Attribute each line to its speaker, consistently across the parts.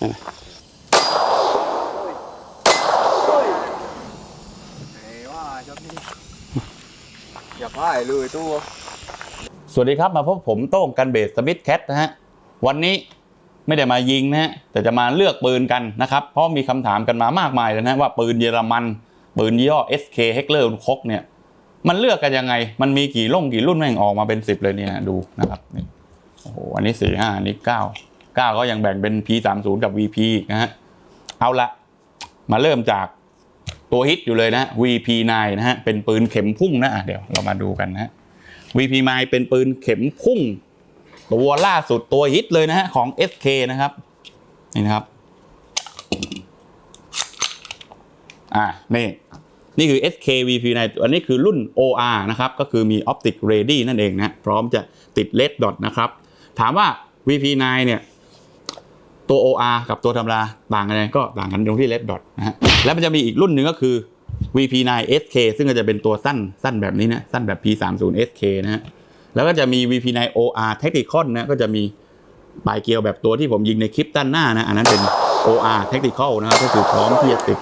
Speaker 1: อย่าพ่ายเลยตัว
Speaker 2: สวัสดีครับมาพบผมโต้งกันเบสสมิธแคทนะฮะ วันนี้ไม่ได้มายิงนะฮะ แต่จะมาเลือกปืนกันนะครับ เพราะมีคำถามกันมามากมายเลยนะว่าปืนเยอรมัน ปืนยี่ห้อ SK Heckler Koch เนี่ย มันเลือกกันยังไง มันมีกี่ล่งกี่รุ่นแม่งออกมาเป็นสิบเลยเนี่ยดูนะครับโอ้โหอันนี้สี่ห้าอันนี้เก้า ก้าก็ยังแบ่งเป็น P30 กับ VP อีนะฮะ เอาละมาเริ่มจากตัวฮิตอยู่เลยนะ VP9 นะฮะ เป็นปืนเข็มพุ่งนะะเดี๋ยวเรามาดูกันนะ VP m i เป็นปืนเข็มพุ่ง ตัวล่าสุดตัวฮิตเลยนะฮะ ของ SK นะครับ นี่นะครับ อ่านี่ นี่คือ SK VP 9 อันนี้คือรุ่น OR นะครับ ก็คือมี Optic Ready นั่นเองนะ พร้อมจะติด LED dot นะครับ ถามว่า VP 9 เนี่ย ตัว OR กับตัวธรรมดาต่างกันไงก็ต่างกันตรงที่ LED dot นะฮะแล้วมันจะมีอีกรุ่นหนึ่งก็คือ VP9 SK ซึ่งก็จะเป็นตัวสั้นสั้นแบบนี้นะสั้นแบบ P30 SK นะฮะแล้วก็จะมี VP9 OR Tactical นะก็จะมีปลายเกลียวแบบตัวที่ผมยิงในคลิปด้านหน้านะอันนั้นเป็น OR Tactical นะครับก็คือพร้อมที่จะติด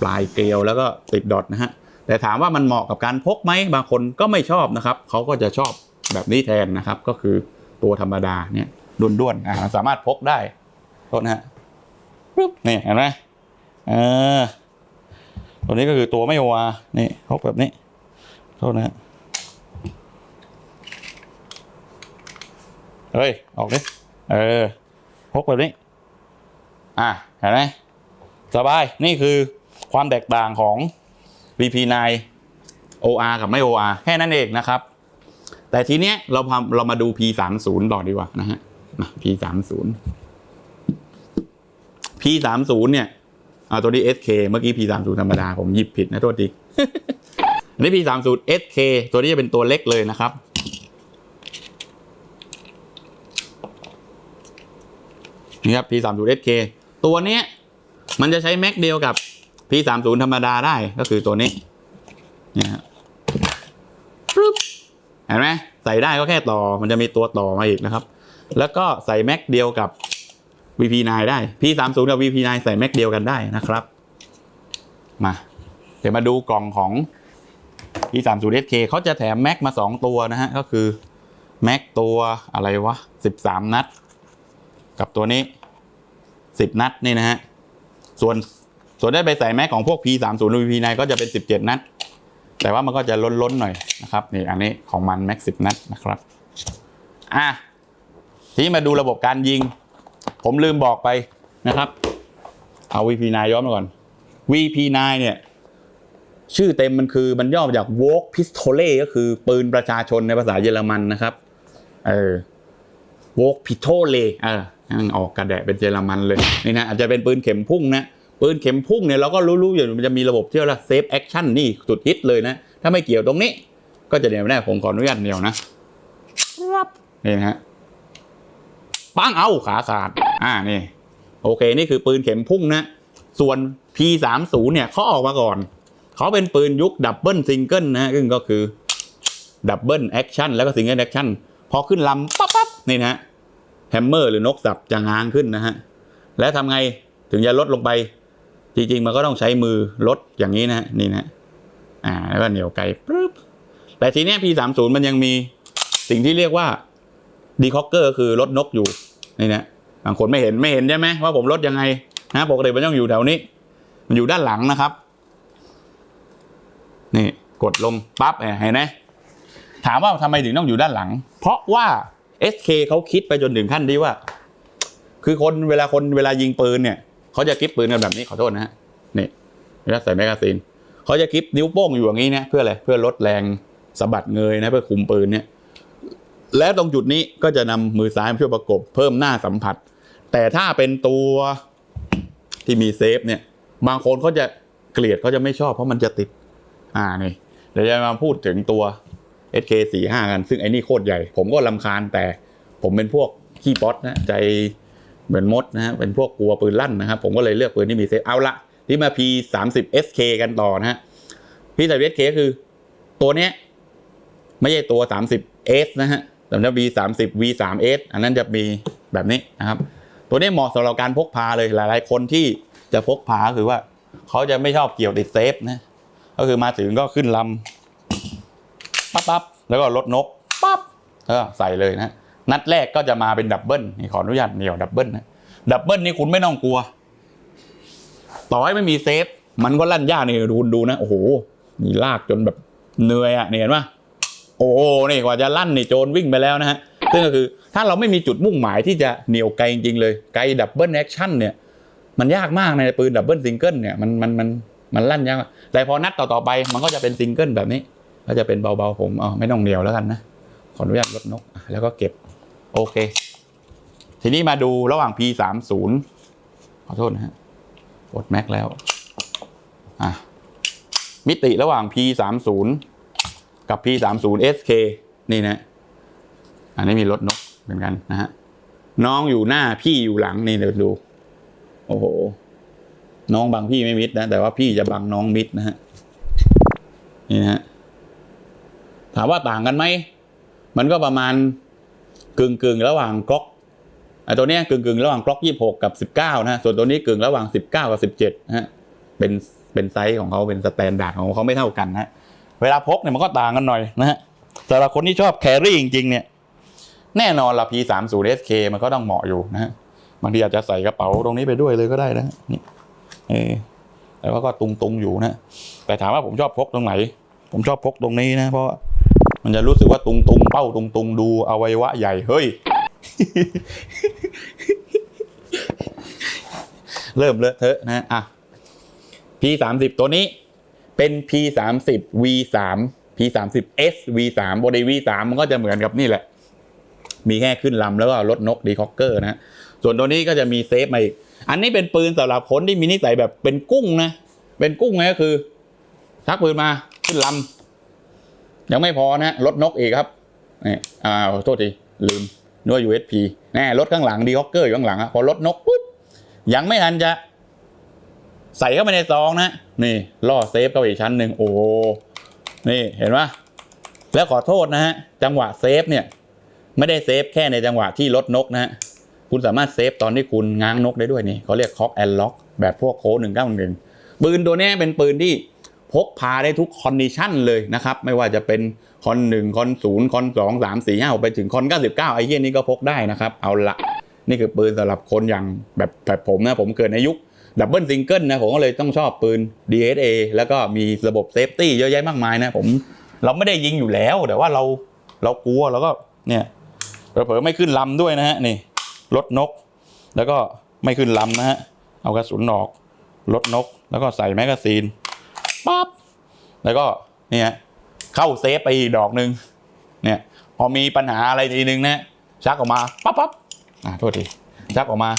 Speaker 2: ปลายเกลียวแล้วก็ติดดอทนะฮะแต่ถามว่ามันเหมาะกับการพกไหมบางคนก็ไม่ชอบนะครับเขาก็จะชอบแบบนี้แทนนะครับ ก็คือตัวธรรมดาเนี่ยด้วนๆสามารถพกได้ ษนะฮะปึ๊บนี่เห็นไหมเออตัวนี้ก็คือตัวไม่โอวานี่พกแบบนี้โทษนะฮะเฮ้ย ออกดิเออพกแบบนี้ อะเห็นไหมสบาย นี่คือความแตกต่างของ VP9 OR กับไม่ OR แค่นั้นเองนะครับ แต่ทีเนี้ยเราพาเรามาดู P30 ต่อดีกว่านะฮะมา P30 P30 เนี่ยอ่าตัวนี้ SK เมื่อกี้ P30 ธรรมดา ผมหยิบผิดนะโทษทีอันนี้ P30 SK ตัวนี้จะเป็นตัวเล็กเลยนะครับ นี่ครับ P30 SK ตัวเนี้ยมันจะใช้แม็กเดียวกับ P30 ธรรมดาได้ก็คือตัวนี้เนี่ยฮะปึ๊บเห็นไหมใส่ได้ก็แค่ต่อมันจะมีตัวต่อมาอีกนะครับ แล้วก็ใส่แม็กเดียวกับ VP9 ได้ P30 กับ VP9 ใส่แม็กเดียวกันได้นะครับ มา เดี๋ยวมาดูกล่องของ P30 SK เขาจะแถมแม็กมา 2 ตัวนะฮะ ก็คือแม็กตัวอะไรวะ 13 นัด กับตัวนี้ 10 นัดนี่นะฮะ ส่วนส่วนได้ไปใส่แม็กของพวก P30 หรือ VP9 ก็จะเป็น 17 นัด แต่ว่ามันก็จะล้นๆหน่อยนะครับนี่อันนี้ของมันแม็ก10 นัดนะครับ อะทีมาดูระบบการยิง ผมลืมบอกไปนะครับ เอา VP9 ย้อนมาก่อน VP9 เนี่ย ชื่อเต็มมันคือมันย่อมาจาก Vok Pistole ก็คือปืนประชาชนในภาษาเยอรมันนะครับ เออ Vok Pistole เออยังออกกระแดะเป็นเยอรมันเลยนี่นะอาจจะเป็นปืนเข็มพุ่งนะปืนเข็มพุ่งเนี่ยเราก็รู้ๆอยู่มันจะมีระบบที่เรียกว่า Safe Action นี่สุดฮิตเลยนะ ถ้าไม่เกี่ยวตรงนี้ ก็จะเดี๋ยวไม่ได้ผมขออนุญาตเดียวนะนี่นะฮะ ปังเอาขาขาด อ่านี่ โอเคนี่คือปืนเข็มพุ่งนะ ส่วน P30 เนี่ยเขาออกมาก่อน เขาเป็นปืนยุคดับเบิลซิงเกิลนะซึ่งก็คือดับเบิลแอคชั่นแล้วก็ซิงเกิลแอคชั่นพอขึ้นลำปั๊บปั๊บนี่นะฮะแฮมเมอร์หรือนกสับจะง้างขึ้นนะฮะ แล้วทำไงถึงจะลดลงไป จริง ๆ มันก็ต้องใช้มือลดอย่างนี้นะ นี่นะ อ่า แล้วก็เหนียวไกลปึ๊บแต่ทีเนี้ย P30 มันยังมีสิ่งที่เรียกว่าดีคอกเกอร์คือรถนกอยู่ นี่นะบางคนไม่เห็นไม่เห็นใช่ไหมว่าผมลดยังไงนะปกติมันต้องอยู่แถวนี้ มันอยู่ด้านหลังนะครับ นี่กดลงปั๊บเห็นไหมถามว่าทำไมถึงต้องอยู่ด้านหลัง เพราะว่า SK เขาคิดไปจนถึงขั้นที่ว่า คือคนเวลาคนเวลายิงปืนเนี่ยเขาจะกิฟปืนกันแบบนี้ขอโทษนะฮะนี่เวลาใส่แมกกาซีนเขาจะกิฟนิ้วโป้งอยู่อย่างนี้นะเพื่ออะไรเพื่อลดแรงสะบัดเงยนะเพื่อคุมปืนเนี่ย และตรงจุดนี้ก็จะนำมือซ้ายมาช่วยประกบเพิ่มหน้าสัมผัส แต่ถ้าเป็นตัวที่มีเซฟเนี่ย บางคนเขาจะเกลียดเขาจะไม่ชอบเพราะมันจะติด อ่านี่เดี๋ยวจะมาพูดถึงตัว SK45 กัน ซึ่งไอ้นี่โคตรใหญ่ ผมก็ลำคาญแต่ผมเป็นพวกขี้ป๊อตนะใจเหมือนมดนะฮะเป็นพวกกลัวปืนลั่นนะครับ ผมก็เลยเลือกปืนที่มีเซฟเอาละที่มา P30 SK กันต่อนะฮะ P30 SK คือตัวเนี้ยไม่ใช่ตัว 30S นะฮะ แต่ถ้า V30 V3S อันนั้นจะมีแบบนี้นะครับ ตัวนี้เหมาะสำหรับการพกพาเลยหลาย ๆ คนที่จะพกพาคือว่าเขาจะไม่ชอบเกี่ยวติดเซฟนะก็คือมาถึงก็ขึ้นลำปั๊บปั๊บแล้วก็ลดนกปั๊บแล้วก็ใส่เลยนะนัดแรกก็จะมาเป็นดับเบิลนี่ขออนุญาตเหนี่ยวดับเบิลนะดับเบิลนี่คุณไม่ต้องกลัว ต่อให้ไม่มีเซฟ มันก็ลั่นยากนี่ดูดูนะ โอ้โหนี่ลากจนแบบเหนื่อยอะเห็นปะ โอ้โหนี่กว่าจะลั่นนี่โจรวิ่งไปแล้วนะฮะซึ่งก็คือถ้าเราไม่มีจุดมุ่งหมายที่จะเหนียวไกลจริงๆเลยไกลดับเบิลแอคชั่นเนี่ยมันยากมากในปืนดับเบิลซิงเกิลเนี่ยมันมันมันมันลั่นยากแต่พอนัดต่อๆไปมันก็จะเป็นซิงเกิลแบบนี้ ก็จะเป็นเบาๆผมอ๋อไม่ต้องเหนียวแล้วกันนะขออนุญาตลดนกแล้วก็เก็บโอเค ทีนี้มาดูระหว่าง P30 ขอโทษนะฮะกดแม็กแล้วอะมิติระหว่าง P30 กับ P30 SK นี่นะ อันนี้มีรถนกเหมือนกันนะฮะ น้องอยู่หน้าพี่อยู่หลังนี่เดี๋ยวดู โอ้โห น้องบังพี่ไม่มิดนะ แต่ว่าพี่จะบังน้องมิดนะฮะ นี่นะฮะ ถามว่าต่างกันไหม มันก็ประมาณกึ่งกึ่งระหว่างกล็อกไอ้ตัวเนี้ยกึ่งกึ่งระหว่างกล็อกยี่หกกับสิบเก้านะฮะส่วนตัวนี้กึ่งระหว่างสิบเก้ากับสิบเจ็ดนะฮะ เป็นเป็นไซส์ของเขาเป็นสแตนดาร์ดของเขาไม่เท่ากันนะฮะ เวลาพกเนี่ยมันก็ต่างกันหน่อยนะฮะสำหรับคนที่ชอบแครี่จริงๆเนี่ยแน่นอนละ P30 SK มันก็ต้องเหมาะอยู่นะฮะบางทีอาจจะใส่กระเป๋าตรงนี้ไปด้วยเลยก็ได้นะนี่เออแล้วก็ตุงตุงๆอยู่นะแต่ถามว่าผมชอบพกตรงไหน ผมชอบพกตรงนี้นะเพราะมันจะรู้สึกว่าตุงตุงๆเป้าตุงตุงๆดูอวัยวะใหญ่เฮ้ยเริ่มเลอะเทอะนะอะ P30 ตัวนี้ เป็น P30 V3 P30 S V3 บน V3 มันก็จะเหมือนกับนี่แหละ มีแค่ขึ้นลำแล้วก็ลดนกดีคอกเกอร์นะส่วนตัวนี้ก็จะมีเซฟมาอีก อันนี้เป็นปืนสำหรับคนที่มีนิสัยแบบเป็นกุ้งนะ เป็นกุ้งไงก็คือ ชักปืนมาขึ้นลำยังไม่พอนะลดนกอีกครับนี่อ่าโทษทีลืมนึกว่า USP แน่รถข้างหลังดีคอกเกอร์อยู่ข้างหลังอะพอลดนกปุ๊บยังไม่ทันจะ ใส่เข้าไปในซองนะนี่ล่อเซฟเข้าไปอีกชั้นหนึ่งโอ้นี่เห็นปะแล้วขอโทษนะฮะจังหวะเซฟเนี่ยไม่ได้เซฟแค่ในจังหวะที่ลดนกนะฮะคุณสามารถเซฟตอนที่คุณง้างนกได้ด้วยนี่เขาเรียกคอกแอนล็อกแบบพวกโค้ดหนึ่งเก้าหนึ่งปืนตัวนี้เป็นปืนที่พกพาได้ทุกคอนดิชันเลยนะครับ ไม่ว่าจะเป็นคอนหนึ่งคอนศูนย์คอนสองสามสี่ห้าไปถึงคอนเก้าสิบเก้าไอ้เหี้ยนี่ก็พกได้นะครับ เอาละนี่คือปืนสำหรับคนอย่างแบบแบบผมนะผมเกิดในยุค ดับเบิลซิงเกิลนะผมก็เลยต้องชอบปืน DSA แล้วก็มีระบบเซฟตี้เยอะแยะมากมายนะผมเราไม่ได้ยิงอยู่แล้ว แต่ว่าเราเรากลัวแล้วก็เนี่ยเผลอไม่ขึ้นลำด้วยนะฮะนี่ลดนก แล้วก็ไม่ขึ้นลำนะฮะเอากระสุนออกลดนก แล้วก็ใส่แมกกาซีนปั๊บแล้วก็เนี่ยเข้าเซฟไปอีกดอกหนึ่งเนี่ยพอมีปัญหาอะไรทีนึงนะชักออกมาปั๊บปั๊บอ่าโทษทีชักออกมา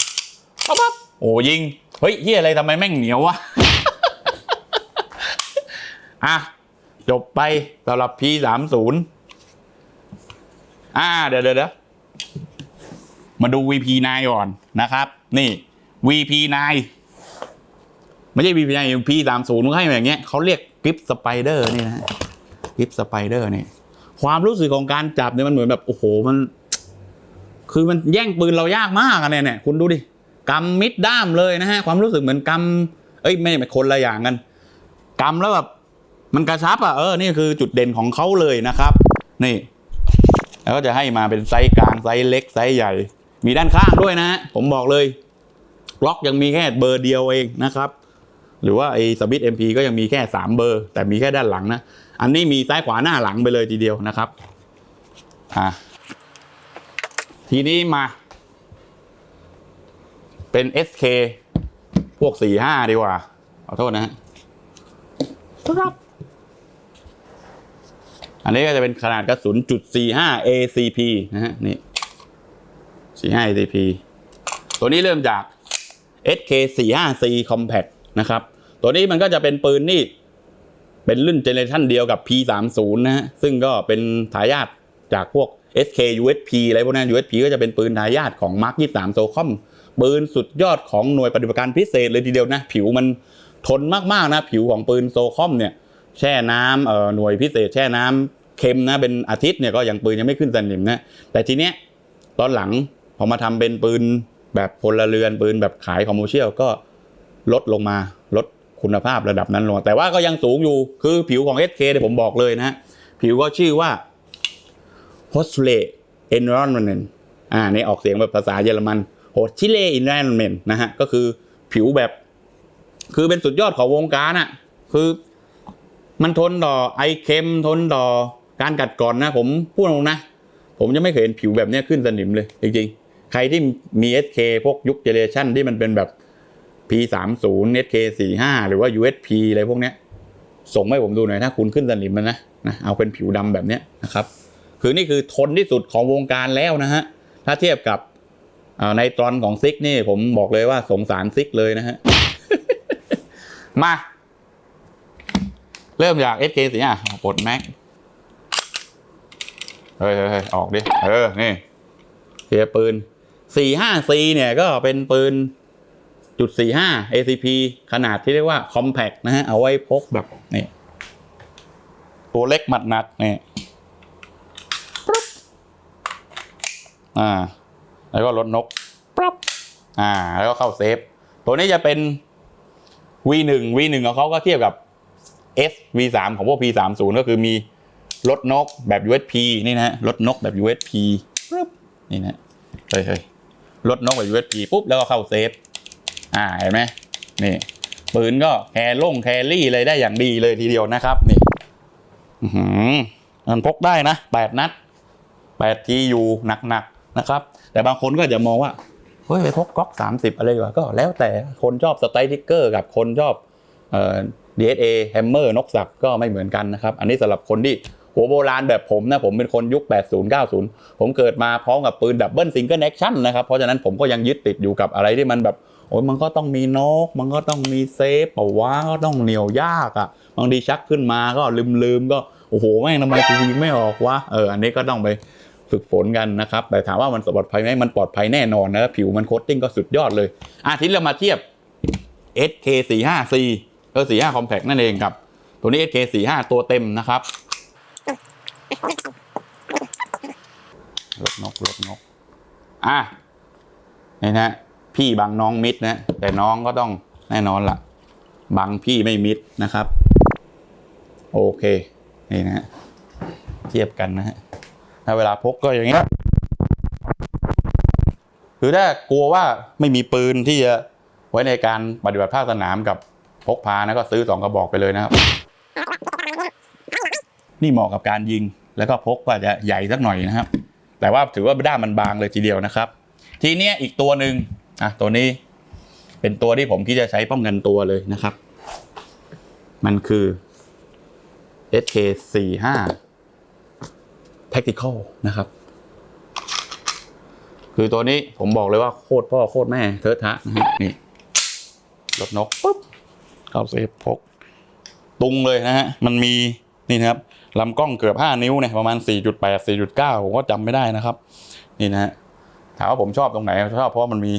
Speaker 2: ปั๊บปั๊บโอ้ยิง เฮ้ยเฮียอะไรทำไมแม่งเหนียววะ อะ จบไปสำหรับ P30 อ่าเดี๋ยวเดี๋ยวเดี๋ยวมาดู VP9 ก่อนนะครับ นี่ VP9 ไม่ใช่ VP9 P30 มันให้มาอย่างเงี้ยเขาเรียกกริปสไปเดอร์นี่นะฮะกริปสไปเดอร์นี่ ความรู้สึกของการจับเนี่ยมันเหมือนแบบ โอ้โหมัน คือมันแย่งปืนเรายากมากอะเนี่ยเนี่ยคุณดูดิ กำมิดด้ามเลยนะฮะความรู้สึกเหมือนกำเอ้ยไม่ไม่คนละอย่างกันกำแล้วแบบมันกระชับอะเออนี่คือจุดเด่นของเขาเลยนะครับ นี่แล้วก็จะให้มาเป็นไซส์กลางไซส์เล็กไซส์ใหญ่ มีด้านข้างด้วยนะฮะผมบอกเลยล็อกยังมีแค่เบอร์เดียวเองนะครับ หรือว่าไอ้สวิตเอ็มพีก็ยังมีแค่สามเบอร์ แต่มีแค่ด้านหลังนะ อันนี้มีซ้ายขวาหน้าหลังไปเลยทีเดียวนะครับอะทีนี้มา เป็น SK พวกสี่ห้าดีกว่า ขอโทษนะฮะครับ อันนี้ก็จะเป็นขนาดกระสุนจุด45 ACP นะฮะ นี่45 ACP ตัวนี้เริ่มจาก SK 45 C Compact นะครับ ตัวนี้มันก็จะเป็นปืนนี่ เป็นรุ่นเจเนอเรชันเดียวกับ P30 นะฮะ ซึ่งก็เป็นทายาทจากพวก SK USP อะไรพวกนั้น USP ก็จะเป็นปืนทายาทของ Mark 23โซคอม ปืนสุดยอดของหน่วยปฏิบัติการพิเศษเลยทีเดียวนะ ผิวมันทนมากๆนะ ผิวของปืนโซคอมเนี่ยแช่น้ำเอ่อหน่วยพิเศษ แช่น้ำเค็มนะเป็นอาทิตย์เนี่ยก็ยังปืนยังไม่ขึ้นสนิมนะแต่ทีเนี้ยตอนหลังพอมาทำเป็นปืนแบบพลเรือนปืนแบบขายคอมเมอร์เชียลก็ลดลงมาลดคุณภาพระดับนั้นลง แต่ว่าก็ยังสูงอยู่คือผิวของ SK เนี่ยผมบอกเลยนะผิวก็ชื่อว่า h o s l e Environment อ่านี่ออกเสียงแบบภาษาเยอรมัน h o s l e Environment นะฮะก็คือผิวแบบ คือเป็นสุดยอดของวงการอะคือมันทนต่อไอเค็มทนต่อการกัดกร่อนนะ ผมพูดตรงนะ ผมยังไม่เคยเห็นผิวแบบนี้ขึ้นสนิมเลย จริงๆ ใครที่มี SK พวกยุคเจเนเรชันที่มันเป็นแบบ P30 SK 45 หรือว่า USP อะไรพวกเนี้ยส่งให้ผมดูหน่อยถ้าคุณขึ้นสนิมมันนะนะเอาเป็นผิวดำแบบนี้นะครับ คือนี่คือทนที่สุดของวงการแล้วนะฮะถ้าเทียบกับ อ่าในตอนของซิกนี่ผมบอกเลยว่าสงสารซิกเลยนะฮะ มา เริ่มจาก SK สิอะปลดแม็กเฮ้ยเฮ้ยเฮ้ยออกดิ เออ นี่เสียปืน 45C เนี่ยก็เป็นปืนจุด45 ACP ขนาดที่เรียกว่า compact นะฮะ เอาไว้พกแบบนี่ตัวเล็กหมัดหนักนี่ปึ๊บอ่า แล้วก็ลดนกปั๊บอ่า แล้วก็เข้าเซฟ ตัวนี้จะเป็น V1 V1 ของเขาก็เทียบกับ S V3 ของพวก P30 ก็คือมีรถนกแบบ USP นี่นะฮะรถนกแบบ USP ปึ๊บนี่นะเฮ้ยเฮ้ยรถนกแบบ USP ปุ๊บแล้วก็เข้าเซฟ อ่าเห็นไหมนี่ปืนก็แคล่งแครี่เลยได้อย่างดีเลยทีเดียวนะครับนี่อื้อมันพกได้นะแปดนัดแปดทีอยู่หนักๆ นะครับ แต่บางคนก็จะมองว่าเฮ้ยไปพกก๊อกสามสิบอะไรดีกว่าก็แล้วแต่คนชอบสไตล์ทิกเกอร์กับคนชอบเอ่อ DSA แฮมเมอร์นกสักก็ไม่เหมือนกันนะครับ อันนี้สำหรับคนที่หัวโบราณแบบผมนะผมเป็นคนยุค 80 90 ผมเกิดมาพร้อมกับปืนดับเบิลซิงเกิลแอคชั่นนะครับ เพราะฉะนั้นผมก็ยังยึดติดอยู่กับอะไรที่มันแบบ โอ้ยมันก็ต้องมีนก มันก็ต้องมีเซฟเป่าวะก็ต้องเหนียวยากอะ่ะบางทีชักขึ้นมาก็ลืมลืมๆก็ โอ้โห แม่งทำไมกูยิงไม่ออกวะเอออันนี้ก็ต้องไป ฝึกฝนกันนะครับ แต่ถามว่ามันปลอดภัยไหมมันปลอดภัยแน่นอนนะผิวมันโคตติ้งก็สุดยอดเลยอาทิตย์เรามาเทียบ SK45C ก็45 Compact นั่นเองครับ ตัวนี้ SK45 ตัวเต็มนะครับลดนกลดนก อะนี่นะ พี่บังน้องมิดนะ แต่น้องก็ต้องแน่นอนละ่ะ บังพี่ไม่มิดนะครับ โอเค นี่นะฮะเทียบกันนะฮะ ถ้าเวลาพกก็อย่างเงี้ยคือถ้ากลัวว่าไม่มีปืนที่จะไว้ในการปฏิบัติภาคสนามกับพกพานะก็ซื้อสองกระบอกไปเลยนะครับ นี่เหมาะกับการยิงแล้วก็พกก็อาจะใหญ่สักหน่อยนะครับ แต่ว่าถือว่าด้ามมันบางเลยทีเดียวนะครับ ทีนี้อีกตัวหนึ่งอะตัวนี้เป็นตัวที่ผมคิดจะใช้ป้องกันตัวเลยนะครับ มันคือ SK45 Tactical นะครับ คือตัวนี้ผมบอกเลยว่าโคตรพ่อโคตรแม่เทิร์ทะนะฮะนี่รถนกปุ๊บเข้าเซฟพกตุงเลยนะฮะ มันมีนี่นะครับลำกล้องเกือบ 5 นิ้วเนี่ยประมาณ 4.8 4.9 ผมก็จำไม่ได้นะครับ นี่นะฮะถามว่าผมชอบตรงไหนชอบเพราะว่ามันมี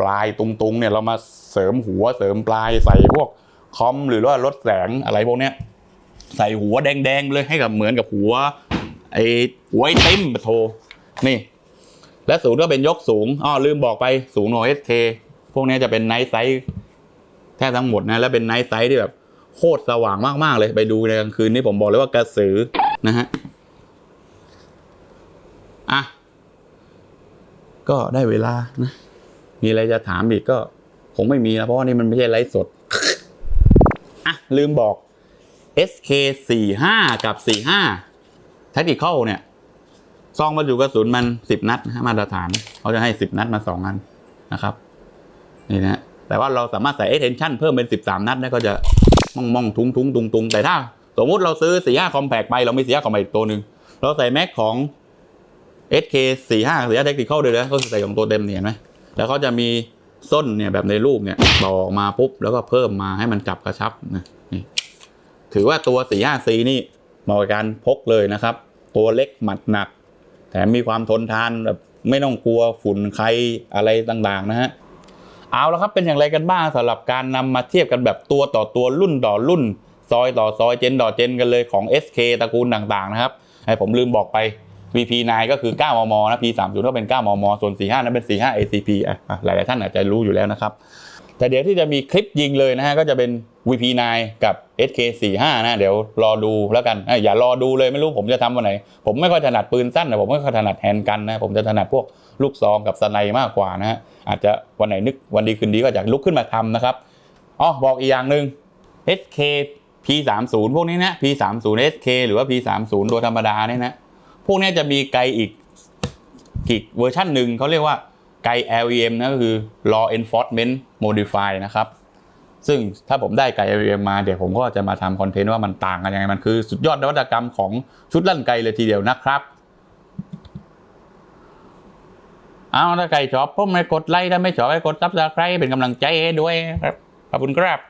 Speaker 2: ปลายตุงๆเนี่ยเรามาเสริมหัวเสริมปลายใส่พวกคอมหรือว่าลดแสงอะไรพวกเนี้ยใส่หัวแดงๆเลยให้กับเหมือนกับหัว ไอ้หวไอติมปะโทนี่ และศูนย์ก็เป็นยกสูงอ้อลืมบอกไปสูงหน่อย SK พวกนี้จะเป็นไนท์ไซส์แทบทั้งหมดนะ แล้วเป็นไนท์ไซส์ที่แบบโคตรสว่างมาก ๆ เลยไปดูในกลางคืนนี่ผมบอกเลยว่ากระสือนะฮะอะก็ได้เวลานะมีอะไรจะถามอีกก็คงไม่มีนะเพราะว่านี่มันไม่ใช่ไลฟ์สดอะลืมบอก SK 4 5 กับ 45 Tactical เนี่ยซองบรรจุกระสุนมัน10นัดนะมาตรฐานเขาจะให้10นัดมา2อันนะครับนี่นะแต่ว่าเราสามารถใส่ extension เพิ่มเป็น 13 นัดได้ก็จะมองมองทุงทุงตุงตุงแต่ถ้า สมมติเราซื้อ45 Compact ไป เราไม่เสียของไปอีกตัวหนึ่งเราใส่แม็กของ SK 45 45 Tactical เทคนิคเข้าเลยนะก็คือใส่ของตัวเต็มเนี่ยเห็นไหมแล้วเขาจะมีส้นเนี่ยแบบในรูปเนี่ยต่อออกมาปุ๊บแล้วก็เพิ่มมาให้มันจับกระชับนะนี่ถือว่าตัว 45C นี่เหมาะกับการพกเลยนะครับ ตัวเล็กหมัดหนัก แถมมีความทนทานแบบไม่ต้องกลัวฝุ่นใครอะไรต่างๆนะฮะเอาแล้วครับเป็นอย่างไรกันบ้างสำหรับการนำมาเทียบกันแบบตัวต่อตัวรุ่นต่อรุ่น ซอยต่อซอยเจนต่อเจนกันเลยของ SK ตระกูลต่างๆนะครับไอผมลืมบอกไป VP9 ก็คือ 9 มม นะ P30 ก็เป็น 9 มม ส่วน 45 นั้นเป็น 45 ACP อะอะหลายๆท่านอาจจะรู้อยู่แล้วนะครับ แต่เดี๋ยวที่จะมีคลิปยิงเลยนะฮะก็จะเป็น VP9 กับ SK45 นะเดี๋ยวรอดูแล้วกันอย่ารอดูเลยไม่รู้ผมจะทำวันไหน ผมไม่ค่อยถนัดปืนสั้นนะผมไม่ค่อยถนัดแฮนด์กันนะผมจะถนัดพวกลูกซองกับสไนมากกว่านะฮะอาจจะวันไหนนึกวันดีคืนดีก็อยากลุกขึ้นมาทำนะครับอ๋อบอกอีกอย่างหนึ่ง SK P30 พวกนี้นะ P30 SK หรือว่า P30 ตัวธรรมดาเนี่ยนะพวกนี้จะมีไกลอีกอีกเวอร์ชันหนึ่งเขาเรียกว่า ไกล LEM นะก็คือ Law Enforcement Modify นะครับ ซึ่งถ้าผมได้ไกล LEM มาเดี๋ยวผมก็จะมาทำคอนเทนต์ว่ามันต่างกันยังไง มันคือสุดยอดนวัตกรรมของชุดลั่นไกลเลยทีเดียวนะครับ เอาถ้าใครชอบผมไม่กดไลค์ถ้าไม่ชอบให้กดซับสไครต์เป็นกำลังใจให้ด้วยครับขอบคุณครับ